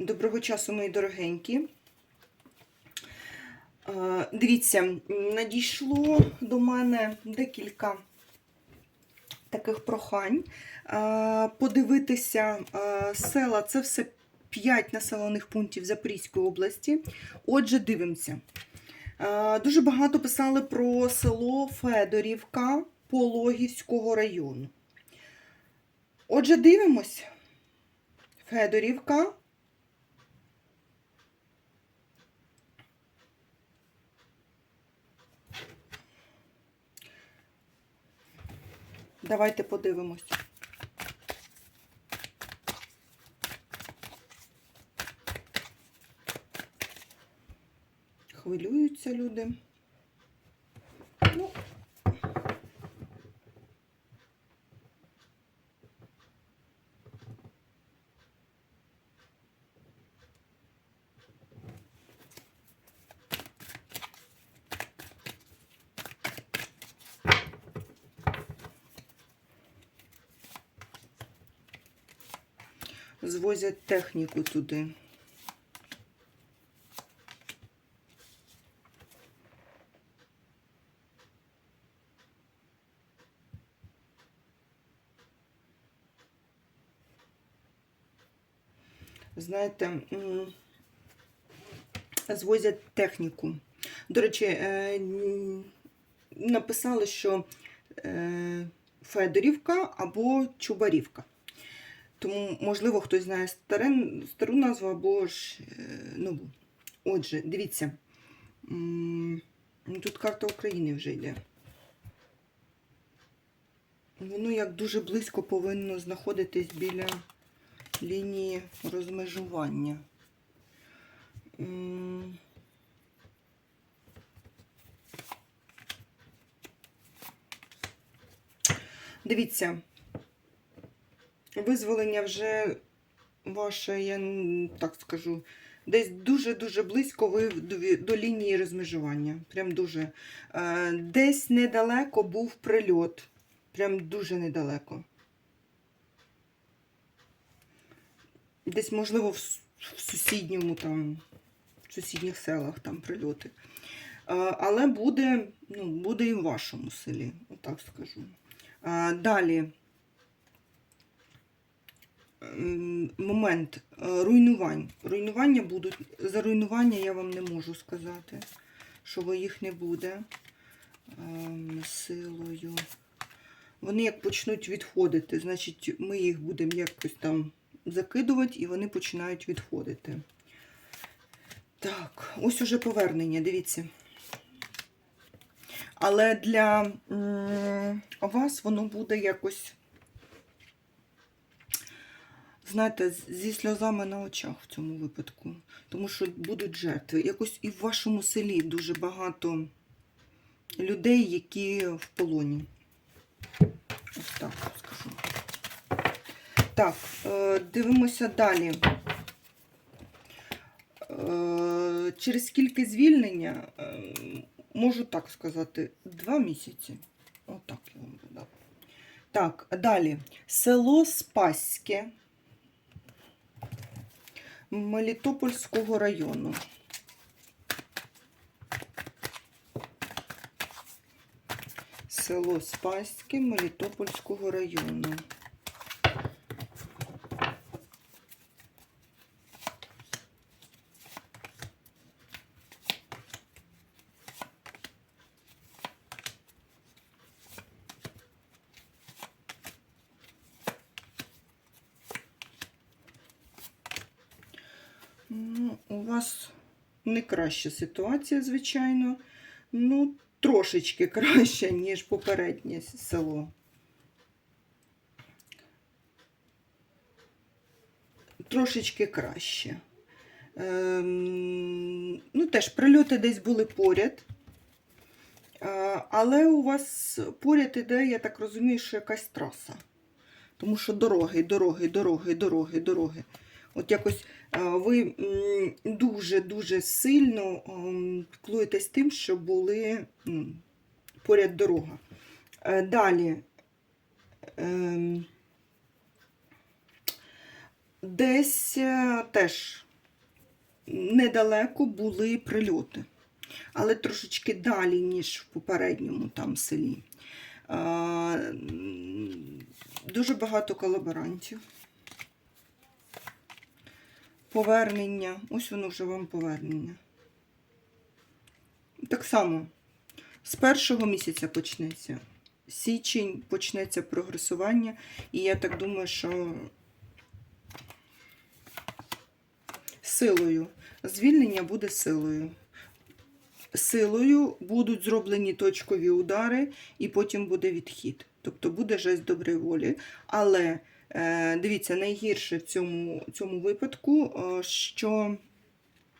Доброго часу, мої дорогенькі. Е, Дивіться, надійшло до мене декілька таких прохань. Е, Подивитися е, села, це все 5 населених пунктів Запорізької області. Отже, дивимося. Дуже багато писали про село Федорівка Пологівського району. Отже, дивимось. Федорівка. Давайте подивимось. Хвилюються люди. Звозять техніку туди. Знаєте, звозять техніку. До речі, е, написали, що е, Федорівка або Чубарівка. Тому, можливо, хтось знає старе, стару назву або ж е, нову. Отже, дивіться. Ну, Тут карта України вже йде. Воно як дуже близько повинно знаходитись біля лінії розмежування. Дивіться, визволення вже ваше, я так скажу, десь дуже-дуже близько ви до, лінії розмежування. Прям дуже. Е, Десь недалеко був прильот. Прям дуже недалеко. Десь, можливо, в, сусідньому там, в сусідніх селах там прильоти. Е, Але буде, ну, буде і в вашому селі, отак скажу. Е, Далі. Момент е, руйнувань. Руйнування будуть. За руйнування я вам не можу сказати, що їх не буде Ем, силою. Вони як почнуть відходити, значить, ми їх будемо якось там закидувати, і вони починають відходити. Так, ось уже повернення, дивіться. Але для вас воно буде якось, знаєте, зі сльозами на очах в цьому випадку. Тому що будуть жертви. Якось і в вашому селі дуже багато людей, які в полоні. Ось так скажу. Так, е, дивимося далі. Е, Через скільки звільнення, е, можу так сказати, два місяці. Отак я вам додав. Так, далі. Село Спаське Мелітопольського району. Село Спаське Мелітопольського району. Ну, у вас не краща ситуація, звичайно. Ну, трошечки краще, ніж попереднє село. Трошечки краще. Ем, ну, теж прильоти десь були поряд. Е, але у вас поряд іде, я так розумію, що якась траса. Тому що дороги, дороги, дороги, дороги, дороги. От якось е, ви дуже-дуже сильно ем, піклуєтесь тим, що були поряд дорога. Е, Далі. ем, Десь е, теж недалеко були прильоти, але трошечки далі, ніж в попередньому там селі. Е, Дуже багато колаборантів. Повернення. Ось воно вже вам повернення. Так само, з першого місяця почнеться. Січень почнеться прогресування, і я так думаю, що силою. Звільнення буде силою. Силою будуть зроблені точкові удари, і потім буде відхід. Тобто буде жесть доброї волі. Але дивіться, найгірше в цьому, цьому випадку, е, що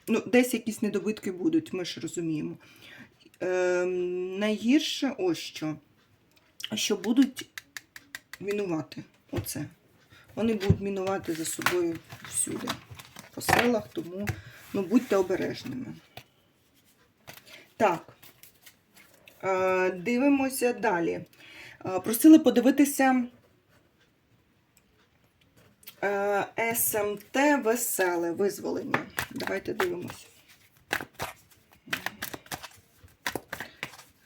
ну, десь якісь недобитки будуть, ми ж розуміємо. Е, найгірше ось що, що будуть мінувати. Оце. Вони будуть мінувати за собою всюди, по селах, тому ну, будьте обережними. Так, е, дивимося далі. Е, Просили подивитися е, СМТ веселе визволення. Давайте дивимося.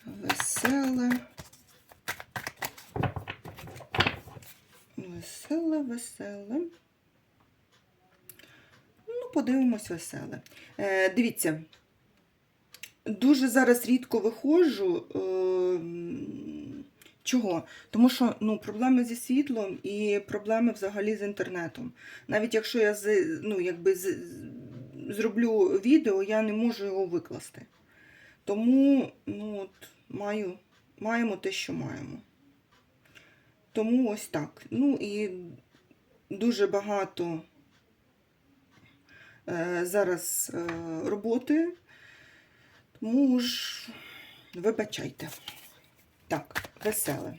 Веселе. Веселе, веселе. Ну, подивимось веселе. Е, дивіться, дуже зараз рідко виходжу. Е, чого? Тому що ну, проблеми зі світлом і проблеми взагалі з інтернетом. Навіть якщо я ну, якби зроблю відео, я не можу його викласти. Тому ну, от, маю, маємо те, що маємо. Тому ось так. Ну і дуже багато е, зараз е, роботи, тому ж вибачайте. Так, веселе.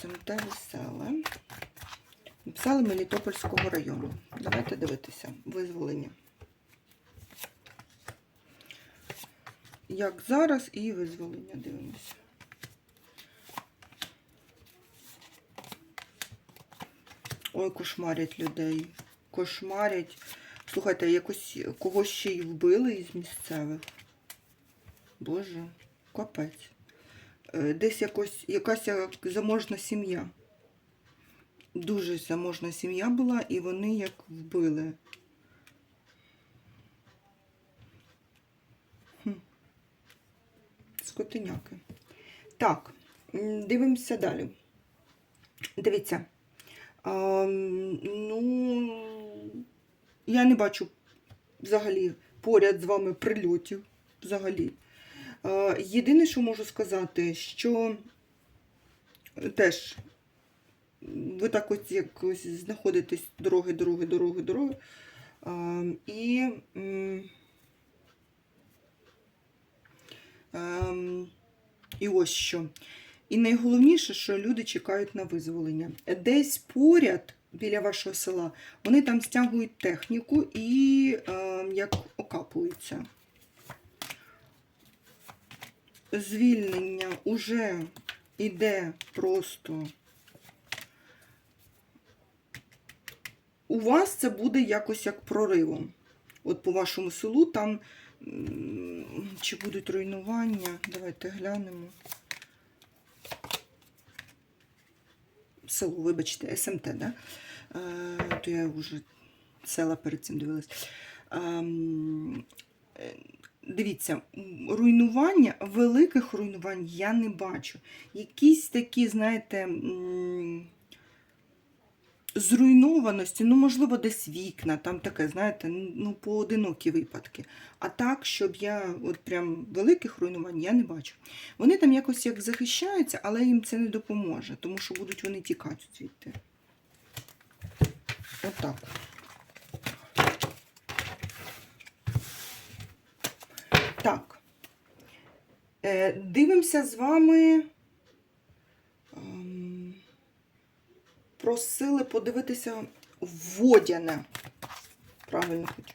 СМТ веселе. Написали Мелітопольського району. Давайте дивитися. Визволення. Як зараз і визволення дивимося. Ой, кошмарять людей. Кошмарять. Слухайте, якось когось ще й вбили із місцевих. Боже, капець. Е, Десь якось, якась заможна сім'я. Дуже заможна сім'я була, і вони як вбили. Скотиняки. Так, дивимося далі. Дивіться. Ем, ну, я не бачу взагалі поряд з вами прильотів. Взагалі. Е, єдине, що можу сказати, що теж ви так ось якось знаходитесь дороги, дороги, дороги, дороги. Ем, і, ем, і ось що. І найголовніше, що люди чекають на визволення. Десь поряд біля вашого села вони там стягують техніку і е, як окапуються. Звільнення уже йде просто. У вас це буде якось як проривом. От по вашому селу там чи будуть руйнування. Давайте глянемо. село, вибачте, СМТ, да? Е, то я вже села перед цим дивилась. Ем, е, Дивіться, руйнування, великих руйнувань я не бачу. Якісь такі, знаєте, зруйнованості, ну, можливо, десь вікна, там таке, знаєте, ну, поодинокі випадки. А так, щоб я от прям великих руйнувань я не бачу. Вони там якось як захищаються, але їм це не допоможе, тому що будуть вони тікати звідти. Отак. Так. Е, дивимося з вами. ем, Просили подивитися водяне. Правильно хочу.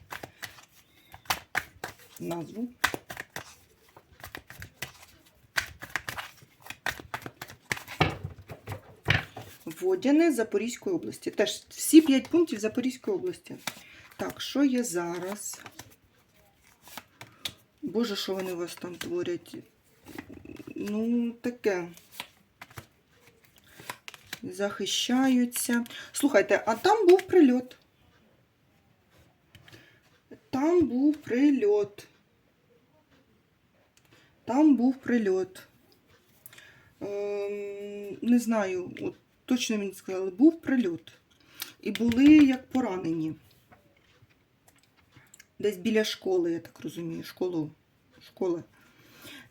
Назву. Водяне Запорізької області. Теж всі 5 пунктів Запорізької області. Так, що є зараз? Боже, що вони у вас там творять? Ну, таке. Захищаються. Слухайте, а там був прильот. Там був прильот. Там був прильот. Ем, не знаю, от точно мені сказали, був прильот. І були як поранені. Десь біля школи, я так розумію, школу. Школа.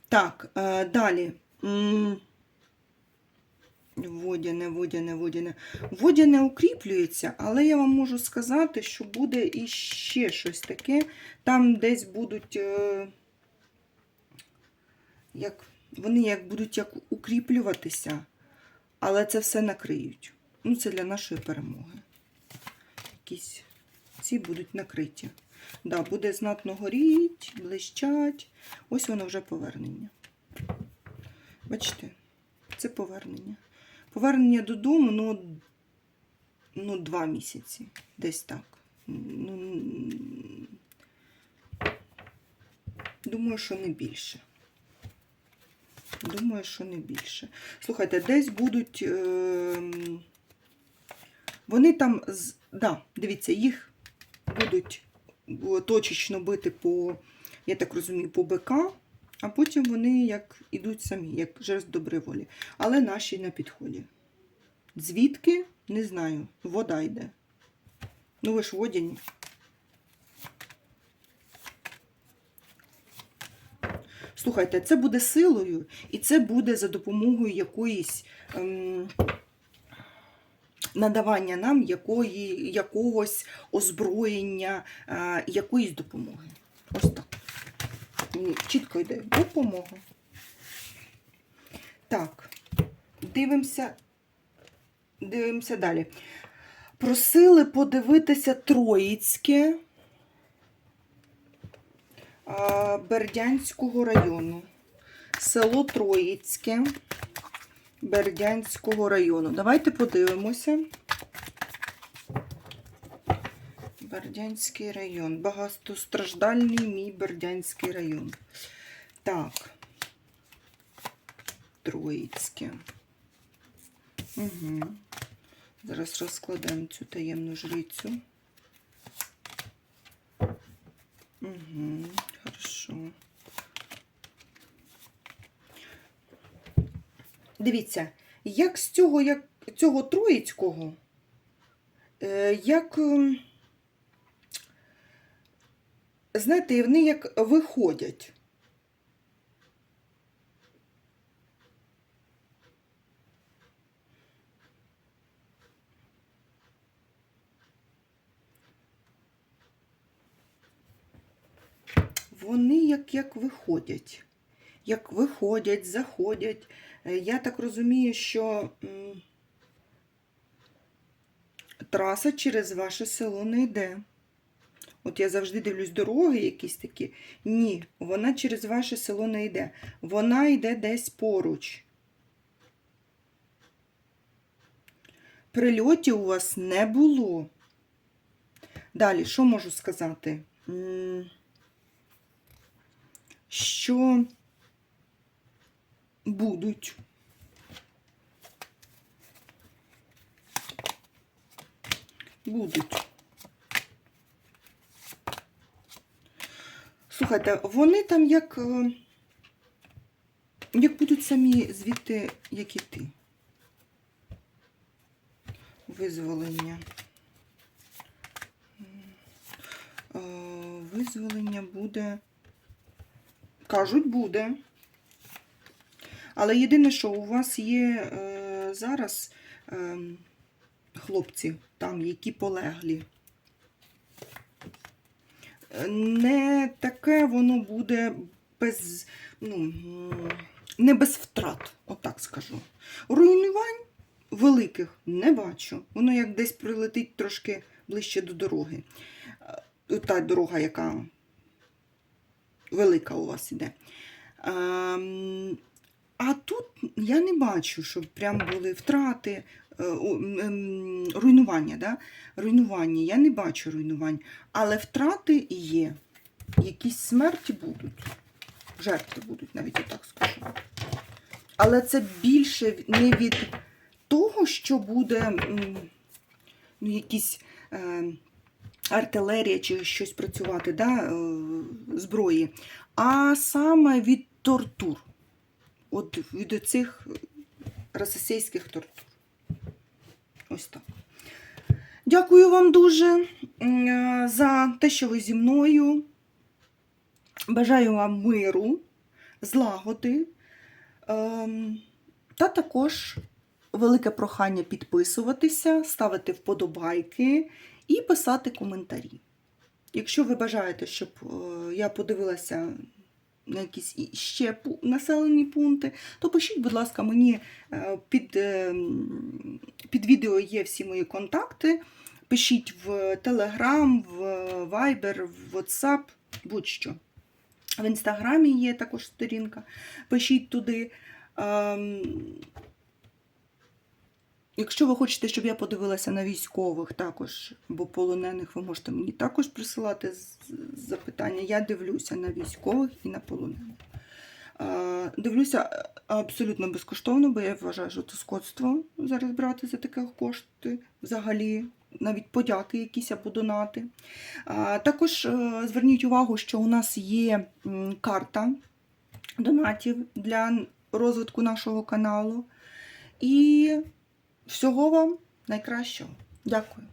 Так, е, далі. Водяне, водяне, водяне. Водяне укріплюється, але я вам можу сказати, що буде іще щось таке. Там десь будуть, е, як, вони як будуть як укріплюватися, але це все накриють. Ну, це для нашої перемоги. Якісь ці будуть накриті. Да, буде знатно горіть, блищать. Ось воно вже повернення. Бачите, це повернення. Повернення додому, ну, ну два місяці. Десь так. Ну, думаю, що не більше. Думаю, що не більше. Слухайте, десь будуть. Е, вони там, з- да, дивіться, їх будуть точечно бити по, я так розумію, по БК, а потім вони як ідуть самі, як жест доброї волі. Але наші на підході. Звідки? Не знаю. Вода йде. Ну ви ж водяні. Слухайте, це буде силою, і це буде за допомогою якоїсь ем, надавання нам якої, якогось озброєння, е, якоїсь допомоги. Ось так. Чітко йде допомога. Так, дивимося, дивимося далі. Просили подивитися Троїцьке Бердянського району. Село Троїцьке Бердянського району. Давайте подивимося. Бердянський район. Багатостраждальний мій Бердянський район. Так. Троїцьке. Угу. Зараз розкладемо цю таємну жрицю. Угу, хорошо. Дивіться, як з цього, як цього троїцького, е, як, ем, знаєте, вони як виходять. Вони як, як виходять. Як виходять, заходять. Е, Я так розумію, що траса через ваше село не йде. От я завжди дивлюсь дороги якісь такі. Ні, вона через ваше село не йде. Вона йде десь поруч. Прильотів у вас не було. Далі, що можу сказати? Що будуть. Будуть. Слухайте, вони там як, е, як будуть самі звідти, як і ти. Визволення. Е, Визволення буде. Кажуть, буде. Але єдине, що у вас є е, зараз е, хлопці, там, які полеглі. Не таке воно буде без, ну, не без втрат, отак скажу. Руйнувань великих не бачу. Воно як десь прилетить трошки ближче до дороги. Е, Та дорога, яка велика у вас іде. А тут я не бачу, щоб прям були втрати. е, руйнування. Да? Руйнування. Я не бачу руйнувань, але втрати є. Якісь смерті будуть. Жертви будуть, навіть я так скажу. Але це більше не від того, що буде ну, якісь е, артилерія чи щось працювати, да, е, зброї, а саме від тортур. От від цих російських тортур. Ось так. Дякую вам дуже за те, що ви зі мною. Бажаю вам миру, злагоди. Ем, та також велике прохання підписуватися, ставити вподобайки і писати коментарі. Якщо ви бажаєте, щоб е, я подивилася на якісь ще населені пункти, то пишіть, будь ласка, мені е, під, е, під відео є всі мої контакти. Пишіть в Telegram, в Viber, в WhatsApp, будь-що. В інстаграмі є також сторінка. Пишіть туди. Якщо ви хочете, щоб я подивилася на військових також, або полонених, ви можете мені також присилати запитання. Я дивлюся на військових і на полонених. Дивлюся е, абсолютно безкоштовно, бо я вважаю, що це скотство зараз брати за такі кошти взагалі. Навіть подяки якісь або донати. А, Також е, зверніть увагу, що у нас є м, карта донатів для розвитку нашого каналу. І всього вам найкращого. Дякую.